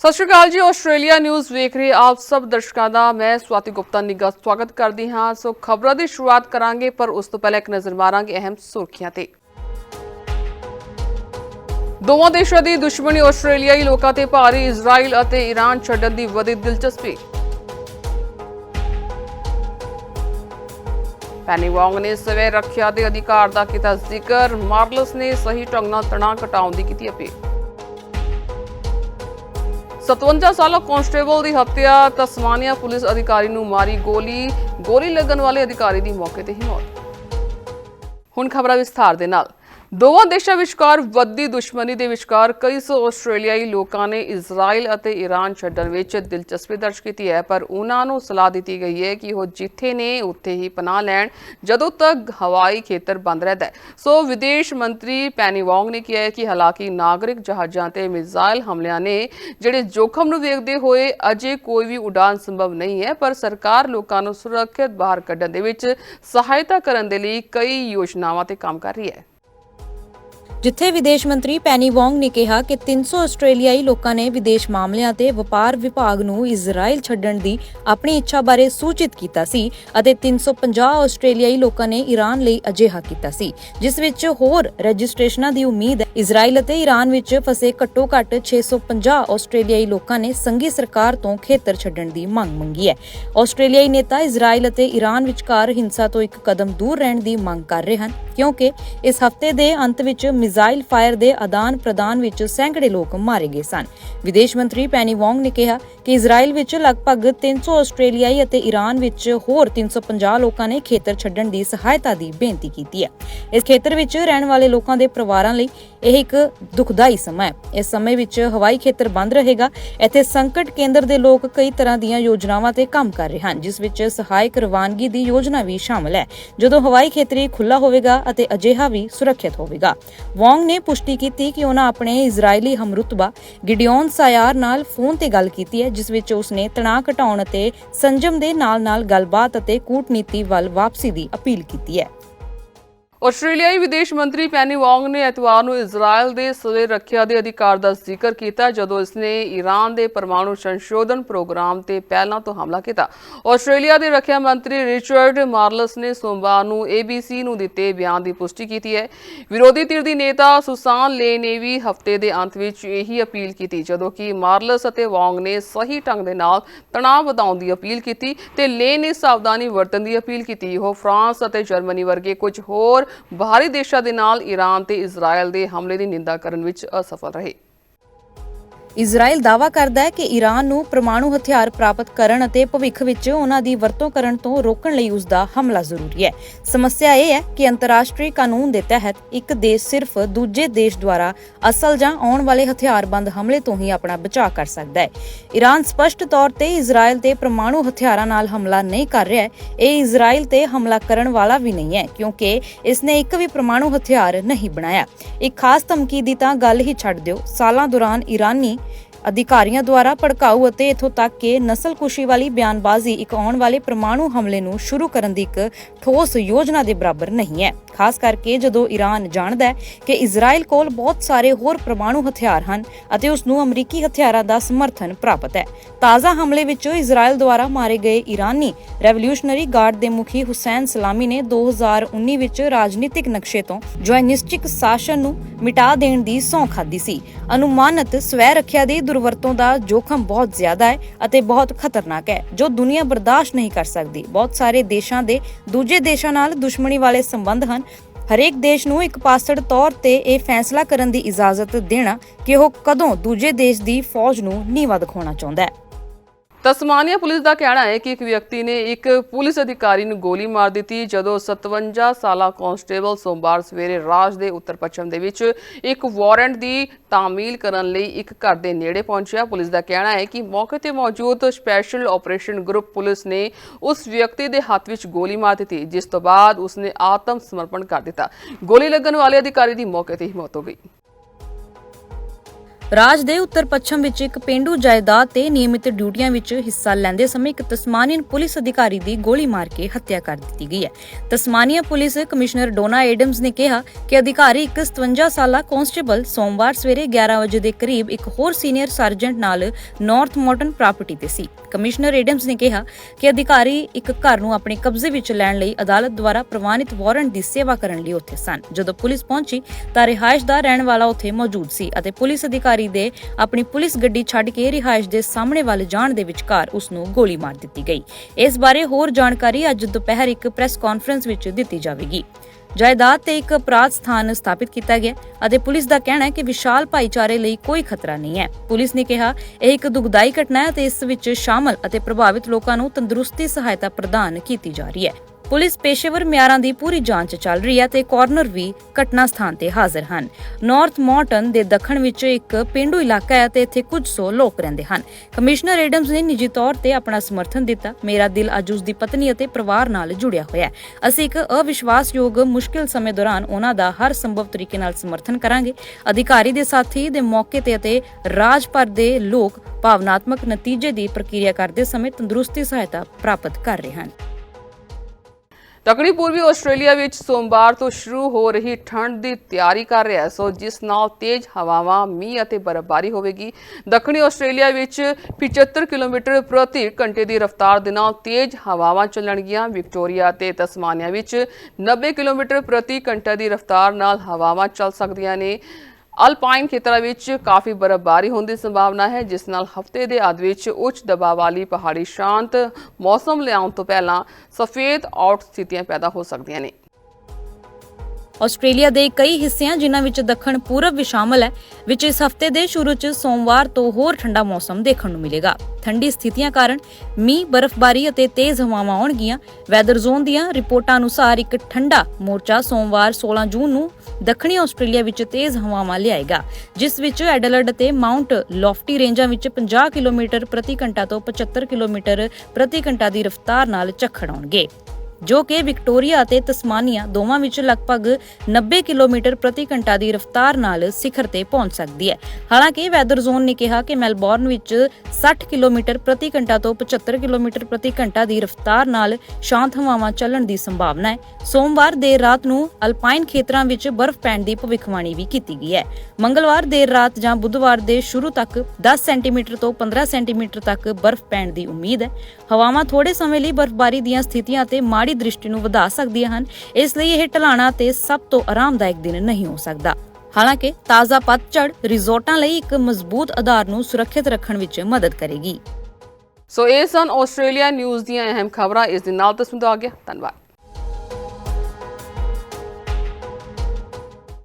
ਸਤਿ ਸ਼੍ਰੀ ਅਕਾਲ ਜੀ, Australia news ਵੇਖ ਰਹੇ ਆਪ ਸਭ ਦਰਸ਼ਕਾਂ ਦਾ, ਮੈਂ ਸਵਾਤੀ ਗੁਪਤਾ ਨਿੱਘਾ ਸਵਾਗਤ ਕਰਦੀ ਹਾਂ। ਸੋ ਖਬਰਾਂ ਦੀ ਸ਼ੁਰੂਆਤ ਕਰਾਂਗੇ, ਪਰ ਉਸ ਤੋਂ ਪਹਿਲਾਂ ਇੱਕ ਨਜ਼ਰ ਮਾਰਾਂਗੇ ਅਹਿਮ ਸੁਰਖੀਆਂ ਤੇ। ਦੋਵਾਂ ਦੇਸ਼ਾਂ ਦੀ ਦੁਸ਼ਮਣੀ ਆਸਟ੍ਰੇਲੀਆਈ ਲੋਕਾਂ ਤੇ ਭਾਰੀ ਇਜ਼ਰਾਈਲ ਅਤੇ ਈਰਾਨ ਛੱਡਣ ਦੀ ਵਧੀ ਦਿਲਚਸਪੀ। ਪੈਨੀ ਵਾਂਗ ਨੇ ਸਵੇ ਰੱਖਿਆ ਦੇ ਅਧਿਕਾਰ ਦਾ ਕੀਤਾ ਜ਼ਿਕਰ। ਮਾਰਲਸ ਨੇ ਸਹੀ ਢੰਗ ਨਾਲ ਤਣਾਅ ਘਟਾਉਣ ਦੀ ਕੀਤੀ ਅਪੀਲ। 57 ਸਾਲਾ ਕਾਂਸਟੇਬਲ ਦੀ ਹੱਤਿਆ ਤਸਮਾਨੀਆ ਪੁਲਿਸ ਅਧਿਕਾਰੀ ਨੂੰ ਮਾਰੀ ਗੋਲੀ। ਗੋਲੀ ਲੱਗਣ ਵਾਲੇ ਅਧਿਕਾਰੀ ਦੀ ਮੌਕੇ ਤੇ ਹੀ ਮੌਤ। ਹੁਣ ਖਬਰਾਂ ਵਿਸਥਾਰ ਦੇ ਨਾਲ। ਦੋਵਾਂ ਦੇਸ਼ਾਂ ਵਿਚਕਾਰ ਵੱਧਦੀ ਦੁਸ਼ਮਣੀ ਦੇ ਵਿਚਕਾਰ ਕਈ ਸੌ ਆਸਟ੍ਰੇਲੀਆਈ ਲੋਕਾਂ ਨੇ ਇਜ਼ਰਾਈਲ ਅਤੇ ਈਰਾਨ ਛੱਡਣ ਵਿੱਚ ਦਿਲਚਸਪੀ ਦਰਜ ਕੀਤੀ ਹੈ, ਪਰ ਉਹਨਾਂ ਨੂੰ ਸਲਾਹ ਦਿੱਤੀ ਗਈ ਹੈ ਕਿ ਉਹ ਜਿੱਥੇ ਨੇ ਉੱਥੇ ਹੀ ਪਨਾਹ ਲੈਣ, ਜਦੋਂ ਤੱਕ ਹਵਾਈ ਖੇਤਰ ਬੰਦ ਰਹਿੰਦਾ ਹੈ। ਸੋ ਵਿਦੇਸ਼ ਮੰਤਰੀ ਪੈਨੀ ਵਾਂਗ ਨੇ ਕਿਹਾ ਹੈ ਕਿ ਹਾਲਾਂਕਿ ਨਾਗਰਿਕ ਜਹਾਜ਼ਾਂ ਤੇ ਮਿਜ਼ਾਈਲ ਹਮਲਿਆਂ ਨੇ ਜਿਹੜੇ ਜੋਖਮ ਨੂੰ ਵੇਖਦੇ ਹੋਏ ਅਜੇ ਕੋਈ ਵੀ ਉਡਾਨ ਸੰਭਵ ਨਹੀਂ ਹੈ, ਪਰ ਸਰਕਾਰ ਲੋਕਾਂ ਨੂੰ ਸੁਰੱਖਿਅਤ ਬਾਹਰ ਕੱਢਣ ਦੇ ਵਿੱਚ ਸਹਾਇਤਾ ਕਰਨ ਦੇ ਲਈ ਕਈ ਯੋਜਨਾਵਾਂ ਤੇ ਕੰਮ ਕਰ ਰਹੀ ਹੈ। ਜਿੱਥੇ ਵਿਦੇਸ਼ ਮੰਤਰੀ ਪੈਨੀ ਵੋਂਗ ਨੇ ਕਿਹਾ ਕਿ 300 ਆਸਟ੍ਰੇਲੀਆਈ ਲੋਕਾਂ ਨੇ ਵਿਦੇਸ਼ ਮਾਮਲਿਆਂ ਤੇ ਵਪਾਰ ਵਿਭਾਗ ਨੂੰ ਇਜ਼ਰਾਈਲ ਛੱਡਣ ਦੀ ਆਪਣੀ ਇੱਛਾ ਬਾਰੇ ਸੂਚਿਤ ਕੀਤਾ ਸੀ ਅਤੇ 350 ਆਸਟ੍ਰੇਲੀਆਈ ਲੋਕਾਂ ਨੇ ਈਰਾਨ ਲਈ ਅਜਿਹਾ ਕੀਤਾ ਸੀ, ਜਿਸ ਵਿੱਚ ਹੋਰ ਰਜਿਸਟ੍ਰੇਸ਼ਨਾਂ ਦੀ ਉਮੀਦ ਹੈ। ਇਜ਼ਰਾਈਲ ਅਤੇ ਈਰਾਨ ਵਿੱਚ ਫਸੇ ਘੱਟੋ-ਘੱਟ 650 ਆਸਟ੍ਰੇਲੀਆਈ ਲੋਕਾਂ ਨੇ ਸੰਘੀ ਸਰਕਾਰ ਤੋਂ ਖੇਤਰ ਛੱਡਣ ਦੀ ਮੰਗ ਮੰਗੀ ਹੈ। ਆਸਟ੍ਰੇਲੀਆਈ ਨੇਤਾ ਇਜ਼ਰਾਈਲ ਅਤੇ ਈਰਾਨ ਵਿਚਕਾਰ ਹਿੰਸਾ ਤੋਂ ਇੱਕ ਕਦਮ ਦੂਰ ਰਹਿਣ ਦੀ ਮੰਗ ਕਰ ਰਹੇ ਹਨ, ਕਿਉਂਕਿ ਇਸ ਹਫ਼ਤੇ ਦੇ ਅੰਤ ਵਿੱਚ ਮਿਜ਼ਾਈਲ ਫਾਇਰ ਦੇ ਆਦਾਨ ਪ੍ਰਦਾਨ ਵਿੱਚ ਸੈਂਕੜੇ ਲੋਕ ਮਾਰੇ ਗਏ ਸਨ। ਵਿਦੇਸ਼ ਮੰਤਰੀ ਪੈਨੀ ਵੋਂਗ ਨੇ ਕਿਹਾ ਕਿ ਇਜ਼ਰਾਈਲ ਵਿੱਚ ਲਗਭਗ 300 ਆਸਟ੍ਰੇਲੀਆਈ ਅਤੇ ਈਰਾਨ ਵਿੱਚ ਹੋਰ 350 ਲੋਕਾਂ ਨੇ ਖੇਤਰ ਛੱਡਣ ਦੀ ਸਹਾਇਤਾ ਦੀ ਬੇਨਤੀ ਕੀਤੀ ਹੈ। ਇਸ ਖੇਤਰ ਵਿੱਚ ਰਹਿਣ ਵਾਲੇ ਲੋਕਾਂ ਦੇ ਪਰਿਵਾਰਾਂ ਲਈ ਇਹ ਇੱਕ ਦੁਖਦਾਈ ਸਮਾਂ ਹੈ। ਇਸ ਸਮੇਂ ਵਿੱਚ ਹਵਾਈ ਖੇਤਰ ਬੰਦ ਰਹੇਗਾ। ਇੱਥੇ ਸੰਕਟ ਕੇਂਦਰ ਦੇ ਲੋਕ ਕਈ ਤਰ੍ਹਾਂ ਦੀਆਂ ਯੋਜਨਾਵਾਂ ਤੇ ਕੰਮ ਕਰ ਰਹੇ ਹਨ, ਜਿਸ ਵਿੱਚ ਸਹਾਇਕ ਰਵਾਨਗੀ ਦੀ ਯੋਜਨਾ ਵੀ ਸ਼ਾਮਲ ਹੈ। ਜਦੋਂ ਹਵਾਈ ਖੇਤਰੀ ਖੁੱਲਾ ਹੋਵੇਗਾ ਅਤੇ ਅਜਿਹਾ ਵੀ ਸੁਰੱਖਿਅਤ ਹੋਵੇਗਾ। ਵਾਂਗ ਨੇ ਪੁਸ਼ਟੀ ਕੀਤੀ ਕਿ ਉਹਨਾਂ ਆਪਣੇ ਇਜ਼ਰਾਈਲੀ ਹਮਰੁਤਬਾ ਗਿਡਿਓਨ ਸਾਇਰ ਨਾਲ ਫੋਨ ਤੇ ਗੱਲ ਕੀਤੀ ਹੈ, ਜਿਸ ਵਿੱਚ ਉਸਨੇ ਤਣਾਅ ਘਟਾਉਣ ਅਤੇ ਸੰਜਮ ਦੇ ਨਾਲ-ਨਾਲ ਗੱਲਬਾਤ ਅਤੇ ਕੂਟਨੀਤੀ ਵੱਲ ਵਾਪਸੀ ਦੀ ਅਪੀਲ ਕੀਤੀ ਹੈ। ਆਸਟ੍ਰੇਲੀਆਈ ਵਿਦੇਸ਼ ਮੰਤਰੀ ਪੈਨੀ ਵਾਂਗ ਨੇ ਐਤਵਾਰ ਨੂੰ ਇਜ਼ਰਾਈਲ ਦੇ ਸਵੇ ਰੱਖਿਆ ਦੇ ਅਧਿਕਾਰ ਦਾ ਜ਼ਿਕਰ ਕੀਤਾ, ਜਦੋਂ ਇਸਨੇ ਈਰਾਨ ਦੇ ਪਰਮਾਣੂ ਸੰਸ਼ੋਧਨ ਪ੍ਰੋਗਰਾਮ ਤੇ ਪਹਿਲਾਂ ਤੋਂ ਹਮਲਾ ਕੀਤਾ। ਆਸਟ੍ਰੇਲੀਆ ਦੇ ਰੱਖਿਆ ਮੰਤਰੀ ਰਿਚਰਡ ਮਾਰਲਸ ਨੇ ਸੋਮਵਾਰ ਨੂੰ ABC ਨੂੰ ਦਿੱਤੇ ਬਿਆਨ ਦੀ ਪੁਸ਼ਟੀ ਕੀਤੀ ਹੈ। ਵਿਰੋਧੀ ਧਿਰ ਦੀ ਨੇਤਾ ਸੁਸਾਨ ਲੇ ਨੇ ਵੀ ਹਫ਼ਤੇ ਦੇ ਅੰਤ ਵਿੱਚ ਇਹੀ ਅਪੀਲ ਕੀਤੀ, ਜਦੋਂ ਕਿ ਮਾਰਲਸ ਅਤੇ ਵਾਂਗ ਨੇ ਸਹੀ ਢੰਗ ਦੇ ਨਾਲ ਤਣਾਅ ਵਧਾਉਣ ਦੀ ਅਪੀਲ ਕੀਤੀ ਤੇ ਲੇ ਨੇ ਸਾਵਧਾਨੀ ਵਰਤਣ ਦੀ ਅਪੀਲ ਕੀਤੀ। ਉਹ ਫਰਾਂਸ ਅਤੇ ਜਰਮਨੀ ਵਰਗੇ ਕੁਝ ਹੋਰ ਬਾਹਰੀ ਦੇਸ਼ਾਂ ਦੇ ਨਾਲ ਈਰਾਨ ਤੇ ਇਜ਼ਰਾਈਲ ਦੇ ਹਮਲੇ ਦੀ ਨਿੰਦਾ ਕਰਨ ਵਿੱਚ ਅਸਫਲ ਰਹੇ। ਇਜ਼ਰਾਈਲ ਦਾਵਾ ਕਰਦਾ ਹੈ ਕਿ ਈਰਾਨ ਨੂੰ ਪਰਮਾਣੂ ਹਥਿਆਰ ਪ੍ਰਾਪਤ ਕਰਨ ਅਤੇ ਭਵਿੱਖ ਵਿੱਚ ਉਹਨਾਂ ਦੀ ਵਰਤੋਂ ਕਰਨ ਤੋਂ ਰੋਕਣ ਲਈ ਉਸ ਦਾ ਹਮਲਾ ਜ਼ਰੂਰੀ ਹੈ। ਸਮੱਸਿਆ ਇਹ ਹੈ ਕਿ ਅੰਤਰਰਾਸ਼ਟਰੀ ਕਾਨੂੰਨ ਦੇ ਤਹਿਤ ਇੱਕ ਦੇਸ਼ ਸਿਰਫ ਦੂਜੇ ਦੇਸ਼ ਦੁਆਰਾ ਅਸਲ ਜਾਂ ਆਉਣ ਵਾਲੇ ਹਥਿਆਰਬੰਦ ਹਮਲੇ ਤੋਂ ਹੀ ਆਪਣਾ ਬਚਾਅ ਕਰ ਸਕਦਾ ਹੈ। ਈਰਾਨ ਸਪਸ਼ਟ ਤੌਰ ਤੇ ਇਜ਼ਰਾਈਲ ਤੇ ਪਰਮਾਣੂ ਹਥਿਆਰਾਂ ਨਾਲ ਹਮਲਾ ਨਹੀਂ ਕਰ ਰਿਹਾ ਹੈ। ਇਹ ਇਜ਼ਰਾਈਲ ਤੇ ਹਮਲਾ ਕਰਨ ਵਾਲਾ ਵੀ ਨਹੀਂ ਹੈ, ਕਿਉਂਕਿ ਇਸਨੇ ਇੱਕ ਵੀ ਪਰਮਾਣੂ ਹਥਿਆਰ ਨਹੀਂ ਬਣਾਇਆ। ਇੱਕ ਖਾਸ ਧਮਕੀ ਦੀ ਤਾਂ ਗੱਲ ਹੀ ਛੱਡ ਦਿਓ। ਸਾਲਾਂ ਦੌਰਾਨ ਈਰਾਨੀ ਅਧਿਕਾਰੀਆਂ ਦੁਆਰਾ ਭੜਕਾਊ ਅਤੇ ਇਥੋਂ ਤੱਕ ਕਿ ਨਸਲਕੁਸ਼ੀ ਵਾਲੀ ਬਿਆਨਬਾਜ਼ੀ ਇੱਕ ਆਉਣ ਵਾਲੇ ਪਰਮਾਣੂ ਹਮਲੇ ਨੂੰ ਸ਼ੁਰੂ ਕਰਨ ਦੀ ਇੱਕ ਠੋਸ ਯੋਜਨਾ ਦੇ ਬਰਾਬਰ ਨਹੀਂ ਹੈ। ਖਾਸ ਕਰਕੇ ਜਦੋਂ ਈਰਾਨ ਜਾਣਦਾ ਹੈ ਕਿ ਇਜ਼ਰਾਈਲ ਕੋਲ ਬਹੁਤ ਸਾਰੇ ਹੋਰ ਪਰਮਾਣੂ ਹਥਿਆਰ ਹਨ ਅਤੇ ਉਸ ਨੂੰ ਅਮਰੀਕੀ ਹਥਿਆਰਾਂ ਦਾ ਸਮਰਥਨ ਪ੍ਰਾਪਤ ਹੈ। ਤਾਜ਼ਾ ਹਮਲੇ ਵਿੱਚ ਇਜ਼ਰਾਈਲ ਦੁਆਰਾ ਮਾਰੇ ਗਏ ਈਰਾਨੀ ਰੈਵੋਲੂਸ਼ਨਰੀ ਗਾਰਡ ਦੇ ਮੁਖੀ ਹੁਸੈਨ ਸਲਾਮੀ ਨੇ 2019 ਵਿੱਚ ਰਾਜਨੀਤਿਕ ਨਕਸ਼ੇ ਤੋਂ ਜੋਇਨਿਸਟਿਕ ਸ਼ਾਸਨ ਨੂੰ ਮਿਟਾ ਦੇਣ ਦੀ ਸੌਂ ਖਾਦੀ ਸੀ। ਅਨੁਮਾਨਿਤ ਸਵੈ ਰੱਖਿਆ ਦੀ ਦੁਰਵਰਤੋਂ ਦਾ ਜੋਖਮ ਬਹੁਤ ਜ਼ਿਆਦਾ ਹੈ ਅਤੇ ਬਹੁਤ ਖਤਰਨਾਕ ਹੈ, ਜੋ ਦੁਨੀਆ ਬਰਦਾਸ਼ਤ ਨਹੀਂ ਕਰ ਸਕਦੀ। ਬਹੁਤ ਸਾਰੇ ਦੇਸ਼ਾਂ ਦੇ ਦੂਜੇ ਦੇਸ਼ਾਂ ਨਾਲ ਦੁਸ਼ਮਣੀ ਵਾਲੇ ਸੰਬੰਧ ਹਨ ਹਰੇਕ ਦੇਸ਼ ਨੂੰ ਇੱਕ ਪਾਸੜ ਤੌਰ ਤੇ ਇਹ ਫੈਸਲਾ ਕਰਨ ਦੀ ਇਜਾਜ਼ਤ ਦੇਣਾ ਕਿ ਉਹ ਕਦੋਂ ਦੂਜੇ ਦੇਸ਼ ਦੀ ਫੌਜ ਨੂੰ ਨੀਵਾ ਦਿਖਾਉਣਾ ਚਾਹੁੰਦਾ ਹੈ। ਤਸਮਾਨੀਆ ਪੁਲਿਸ ਦਾ ਕਹਿਣਾ ਹੈ ਕਿ ਇੱਕ ਵਿਅਕਤੀ ਨੇ ਇੱਕ ਪੁਲਿਸ ਅਧਿਕਾਰੀ ਨੂੰ ਗੋਲੀ ਮਾਰ ਦਿੱਤੀ ਜਦੋਂ 57 ਸਾਲਾ ਕਾਂਸਟੇਬਲ ਸੋਮਵਾਰ ਸਵੇਰੇ ਰਾਜ ਦੇ ਉੱਤਰ ਪੱਛਮ ਦੇ ਵਿੱਚ ਇੱਕ ਵਾਰੰਟ ਦੀ ਤਾਮੀਲ ਕਰਨ ਲਈ ਇੱਕ ਘਰ ਦੇ ਨੇੜੇ ਪਹੁੰਚਿਆ। ਪੁਲਿਸ ਦਾ ਕਹਿਣਾ ਹੈ ਕਿ ਮੌਕੇ ਤੇ ਮੌਜੂਦ ਸਪੈਸ਼ਲ ਆਪਰੇਸ਼ਨ ਗਰੁੱਪ ਪੁਲਿਸ ਨੇ ਉਸ ਵਿਅਕਤੀ ਦੇ ਹੱਥ ਵਿੱਚ ਗੋਲੀ ਮਾਰ ਦਿੱਤੀ, ਜਿਸ ਤੋਂ ਬਾਅਦ ਉਸਨੇ ਆਤਮ ਸਮਰਪਣ ਕਰ ਦਿੱਤਾ। ਗੋਲੀ ਲੱਗਣ ਵਾਲੇ ਅਧਿਕਾਰੀ ਦੀ ਮੌਕੇ ਤੇ ਹੀ ਮੌਤ ਹੋ ਗਈ। ਰਾਜ ਦੇ ਉੱਤਰ ਪੱਛਮ ਵਿੱਚ ਇੱਕ ਪਿੰਡੂ ਜਾਇਦਾਦ ਤੇ ਨਿਯਮਿਤ ਡਿਊਟੀਆਂ ਵਿੱਚ ਹਿੱਸਾ ਲੈਂਦੇ ਸਮੇਂ ਇੱਕ ਤਸਮਾਨੀਅਨ ਪੁਲਿਸ ਅਧਿਕਾਰੀ ਦੀ ਗੋਲੀ ਮਾਰ ਕੇ ਹੱਤਿਆ ਕਰ ਦਿੱਤੀ ਗਈ ਹੈ। Tasmania police commissioner Donna Adams ਨੇ ਕਿਹਾ ਕਿ ਅਧਿਕਾਰੀ ਇੱਕ 57 ਸਾਲਾ ਕਾਂਸਟੇਬਲ ਸੋਮਵਾਰ ਸਵੇਰੇ 11 ਵਜੇ ਦੇ ਕਰੀਬ ਇੱਕ ਹੋਰ ਸੀਨੀਅਰ ਸਰਜੈਂਟ ਨਾਲ ਨਾਰਥ ਮਾਰਟਨ ਪ੍ਰਾਪਰਟੀ ਤੇ ਸੀ। ਕਮਿਸ਼ਨਰ ਐਡਮਸ ਨੇ ਕਿਹਾ ਕਿ ਅਧਿਕਾਰੀ ਇੱਕ ਘਰ ਨੂੰ ਆਪਣੇ ਕਬਜ਼ੇ ਵਿੱਚ ਲੈਣ ਲਈ ਅਦਾਲਤ ਦੁਆਰਾ ਪ੍ਰਵਾਨਿਤ ਵਾਰੰਟ ਦੀ ਸੇਵਾ ਕਰਨ ਲਈ ਉੱਥੇ ਸਨ। ਜਦੋਂ ਪੁਲਿਸ ਪਹੁੰਚੀ ਤਾਂ ਰਿਹਾਇਸ਼ ਦਾ ਰਹਿਣ ਵਾਲਾ ਉੱਥੇ ਮੌਜੂਦ ਸੀ ਅਤੇ ਪੁਲਿਸ ਅਧਿਕਾਰੀ ਦੇ ਆਪਣੀ ਪੁਲਿਸ ਗੱਡੀ ਛੱਡ ਕੇ ਰਿਹਾਇਸ਼ ਦੇ ਸਾਹਮਣੇ ਵੱਲ ਜਾਣ ਦੇ ਵਿਚਕਾਰ ਉਸ ਨੂੰ ਗੋਲੀ ਮਾਰ ਦਿੱਤੀ ਗਈ। ਇਸ ਬਾਰੇ ਹੋਰ ਜਾਣਕਾਰੀ ਅੱਜ ਦੁਪਹਿਰ ਇੱਕ ਪ੍ਰੈਸ ਕਾਨਫਰੰਸ ਵਿੱਚ ਦਿੱਤੀ ਜਾਵੇਗੀ। ਜਾਇਦਾਦ ਤੇ ਇੱਕ ਅਪਰਾਧ ਸਥਾਨ ਸਥਾਪਿਤ ਕੀਤਾ ਗਿਆ ਅਤੇ ਪੁਲਿਸ ਦਾ ਕਹਿਣਾ ਹੈ ਕਿ ਵਿਸ਼ਾਲ ਭਾਈਚਾਰੇ ਲਈ ਕੋਈ ਖਤਰਾ ਨਹੀਂ ਹੈ। ਪੁਲਿਸ ਨੇ ਕਿਹਾ, ਇਹ ਇੱਕ ਦੁਖਦਾਈ ਘਟਨਾ ਹੈ ਤੇ ਇਸ ਵਿੱਚ ਸ਼ਾਮਲ ਅਤੇ ਪ੍ਰਭਾਵਿਤ ਲੋਕਾਂ ਨੂੰ ਤੰਦਰੁਸਤੀ ਸਹਾਇਤਾ ਪ੍ਰਦਾਨ ਕੀਤੀ ਜਾ ਰਹੀ ਹੈ। ਪੁਲਿਸ ਪੇਸ਼ੇਵਰ ਮਿਆਰਾਂ ਦੀ ਪੂਰੀ ਜਾਂਚ ਚੱਲ ਰਹੀ ਹੈ ਤੇ ਕਾਰਨਰ ਵੀ ਘਟਨਾ ਸਥਾਨ ਤੇ ਹਾਜ਼ਰ ਹਨ। ਨਾਰਥ ਮਾਰਟਨ ਦੇ ਦੱਖਣ ਵਿੱਚ ਇੱਕ ਪਿੰਡੂ ਇਲਾਕਾ ਹੈ ਤੇ ਇੱਥੇ ਕੁਝ ਸੌ ਲੋਕ ਰਹਿੰਦੇ ਹਨ। ਕਮਿਸ਼ਨਰ ਐਡਮਸ ਨੇ ਨਿੱਜੀ ਤੌਰ ਤੇ ਆਪਣਾ ਸਮਰਥਨ ਦਿੱਤਾ। ਮੇਰਾ ਦਿਲ ਅੱਜ ਉਸ ਦੀ ਪਤਨੀ ਅਤੇ ਪਰਿਵਾਰ ਨਾਲ ਜੁੜਿਆ ਹੋਇਆ ਹੈ। ਅਸੀਂ ਇੱਕ ਅਵਿਸ਼ਵਾਸਯੋਗ ਮੁਸ਼ਕਿਲ ਸਮੇਂ ਦੌਰਾਨ ਉਹਨਾਂ ਦਾ ਹਰ ਸੰਭਵ ਤਰੀਕੇ ਨਾਲ ਸਮਰਥਨ ਕਰਾਂਗੇ। ਅਧਿਕਾਰੀ ਦੇ ਸਾਥੀ ਦੇ ਮੌਕੇ ਤੇ ਅਤੇ ਰਾਜ ਭਰ ਦੇ ਲੋਕ ਭਾਵਨਾਤਮਕ ਨਤੀਜੇ ਦੀ ਪ੍ਰਕਿਰਿਆ ਕਰਦੇ ਸਮੇਂ ਤੰਦਰੁਸਤੀ ਸਹਾਇਤਾ ਪ੍ਰਾਪਤ ਕਰ ਰਹੇ ਹਨ। ਦੱਖਣੀ ਪੂਰਬੀ ਆਸਟ੍ਰੇਲੀਆ ਵਿੱਚ ਸੋਮਵਾਰ ਤੋਂ ਸ਼ੁਰੂ ਹੋ ਰਹੀ ਠੰਡ ਦੀ ਤਿਆਰੀ ਕਰ ਰਿਹਾ ਹੈ। ਸੋ ਜਿਸ ਨਾਲ ਤੇਜ਼ ਹਵਾਵਾਂ, ਮੀਂਹ ਅਤੇ ਬਰਫ਼ਬਾਰੀ ਹੋਵੇਗੀ। ਦੱਖਣੀ ਆਸਟ੍ਰੇਲੀਆ ਵਿੱਚ 75 ਕਿਲੋਮੀਟਰ ਪ੍ਰਤੀ ਘੰਟੇ ਦੀ ਰਫ਼ਤਾਰ ਦੇ ਨਾਲ ਤੇਜ਼ ਹਵਾਵਾਂ ਚੱਲਣਗੀਆਂ। ਵਿਕਟੋਰੀਆ ਤੇ ਤਸਮਾਨੀਆ ਵਿੱਚ 90 ਕਿਲੋਮੀਟਰ ਪ੍ਰਤੀ ਘੰਟੇ ਦੀ ਰਫ਼ਤਾਰ ਨਾਲ ਹਵਾਵਾਂ ਚੱਲ ਸਕਦੀਆਂ ਨੇ। ਅਲਪਾਈਨ ਖੇਤਰਾਂ ਵਿੱਚ ਕਾਫੀ ਬਰਫ਼ਬਾਰੀ ਹੋਣ ਦੀ ਸੰਭਾਵਨਾ ਹੈ, ਜਿਸ ਨਾਲ ਹਫ਼ਤੇ ਦੇ ਅੱਧ ਵਿੱਚ ਉੱਚ ਦਬਾਅ ਵਾਲੀ ਪਹਾੜੀ ਸ਼ਾਂਤ ਮੌਸਮ ਲਿਆਉਣ ਤੋਂ ਪਹਿਲਾਂ ਸਫੇਦ ਆਊਟ ਸਥਿਤੀਆਂ ਪੈਦਾ ਹੋ ਸਕਦੀਆਂ ਨੇ। ਆਸਟ੍ਰੇਲੀਆ ਦੇ ਕਈ ਹਿੱਸਿਆਂ, ਜਿਨ੍ਹਾਂ ਵਿੱਚ ਦੱਖਣ ਪੂਰਬ ਵੀ ਸ਼ਾਮਲ ਹੈ, ਵਿੱਚ ਇਸ ਹਫ਼ਤੇ ਦੇ ਸ਼ੁਰੂ 'ਚ ਸੋਮਵਾਰ ਤੋਂ ਹੋਰ ਠੰਡਾ ਮੌਸਮ ਦੇਖਣ ਨੂੰ ਮਿਲੇਗਾ। ਠੰਡੀ ਸਥਿਤੀਆਂ ਕਾਰਨ ਮੀਂਹ, ਬਰਫ਼ਬਾਰੀ ਅਤੇ ਤੇਜ਼ ਹਵਾਵਾਂ ਆਉਣਗੀਆਂ। ਵੈਦਰ ਜ਼ੋਨ ਦੀਆਂ ਰਿਪੋਰਟਾਂ ਅਨੁਸਾਰ ਇੱਕ ਠੰਡਾ ਮੋਰਚਾ ਸੋਮਵਾਰ 16 ਜੂਨ ਨੂੰ ਦੱਖਣੀ ਆਸਟ੍ਰੇਲੀਆ ਵਿੱਚ ਤੇਜ਼ ਹਵਾਵਾਂ ਲਿਆਏਗਾ, ਜਿਸ ਵਿੱਚ ਐਡਲਡ ਅਤੇ ਮਾਉਂਟ ਲੌਫਟੀ ਰੇਂਜਾਂ ਵਿੱਚ 50 ਕਿਲੋਮੀਟਰ ਪ੍ਰਤੀ ਘੰਟਾ ਤੋਂ 75 ਕਿਲੋਮੀਟਰ ਪ੍ਰਤੀ ਘੰਟਾ ਦੀ ਰਫ਼ਤਾਰ ਨਾਲ ਝੱਖੜ ਆਉਣਗੇ। ਜੋ ਕਿ ਵਿਕਟੋਰੀਆ ਅਤੇ ਤਸਮਾਨੀਆ ਦੋਵਾਂ ਵਿੱਚ ਲਗਭਗ 90 ਕਿਲੋਮੀਟਰ ਪ੍ਰਤੀ ਘੰਟਾ ਦੀ ਰਫ਼ਤਾਰ ਨਾਲ ਸਿਖਰ ਤੇ ਪਹੁੰਚ ਸਕਦੀ ਹੈ। ਹਾਲਾਂਕਿ ਵੈਦਰ ਜ਼ੋਨ ਨੇ ਕਿਹਾ ਕਿ ਮੈਲਬੌਰਨ ਵਿੱਚ 60 ਕਿਲੋਮੀਟਰ ਪ੍ਰਤੀ ਘੰਟਾ ਤੋਂ 75 ਕਿਲੋਮੀਟਰ ਪ੍ਰਤੀ ਘੰਟਾ ਦੀ ਰਫ਼ਤਾਰ ਨਾਲ ਸ਼ਾਂਤ ਹਵਾਵਾਂ ਚੱਲਣ ਦੀ ਸੰਭਾਵਨਾ ਹੈ। ਸੋਮਵਾਰ ਦੇਰ ਰਾਤ ਨੂੰ ਅਲਪਾਈਨ ਖੇਤਰਾਂ ਵਿੱਚ ਬਰਫ਼ ਪੈਣ ਦੀ ਭਵਿੱਖਬਾਣੀ ਵੀ ਕੀਤੀ ਗਈ ਹੈ। ਮੰਗਲਵਾਰ ਦੇਰ ਰਾਤ ਜਾਂ ਬੁੱਧਵਾਰ ਦੇ ਸ਼ੁਰੂ ਤੱਕ 10 ਸੈਂਟੀਮੀਟਰ ਤੋਂ 15 ਸੈਂਟੀਮੀਟਰ ਤੱਕ ਬਰਫ਼ ਪੈਣ ਦੀ ਉਮੀਦ ਹੈ। ਹਵਾਵਾਂ ਥੋੜੇ ਸਮੇਂ ਲਈ ਬਰਫ਼ਬਾਰੀ ਦੀਆਂ ਸਥਿਤੀਆਂ ਅਤੇ ਮਾੜੀ ਦ੍ਰਿਸ਼ਟੀ ਨੂੰ ਵਧਾ ਸਕਦੀਆਂ ਹਨ, ਇਸ ਲਈ ਇਹ ਢਲਾਣਾ ਤੇ ਸਭ ਤੋਂ ਆਰਾਮਦਾਇਕ ਦਿਨ ਨਹੀਂ ਹੋ ਸਕਦਾ। ਹਾਲਾਂਕਿ, ਤਾਜ਼ਾ ਪਤਝੜ ਰਿਜ਼ੋਰਟਾਂ ਲਈ ਇੱਕ ਮਜ਼ਬੂਤ ਆਧਾਰ ਨੂੰ ਸੁਰੱਖਿਅਤ ਰੱਖਣ ਵਿੱਚ ਮਦਦ ਕਰੇਗੀ। ਸੋ ਇਹ ਸਨ ਆਸਟ੍ਰੇਲੀਆ ਨਿਊਜ਼ ਦੀਆਂ ਅਹਿਮ ਖਬਰਾਂ। ਇਸ ਦੇ ਨਾਲ ਤਸਵੀਰ ਆ ਗਿਆ ਧੰਨਵਾਦ।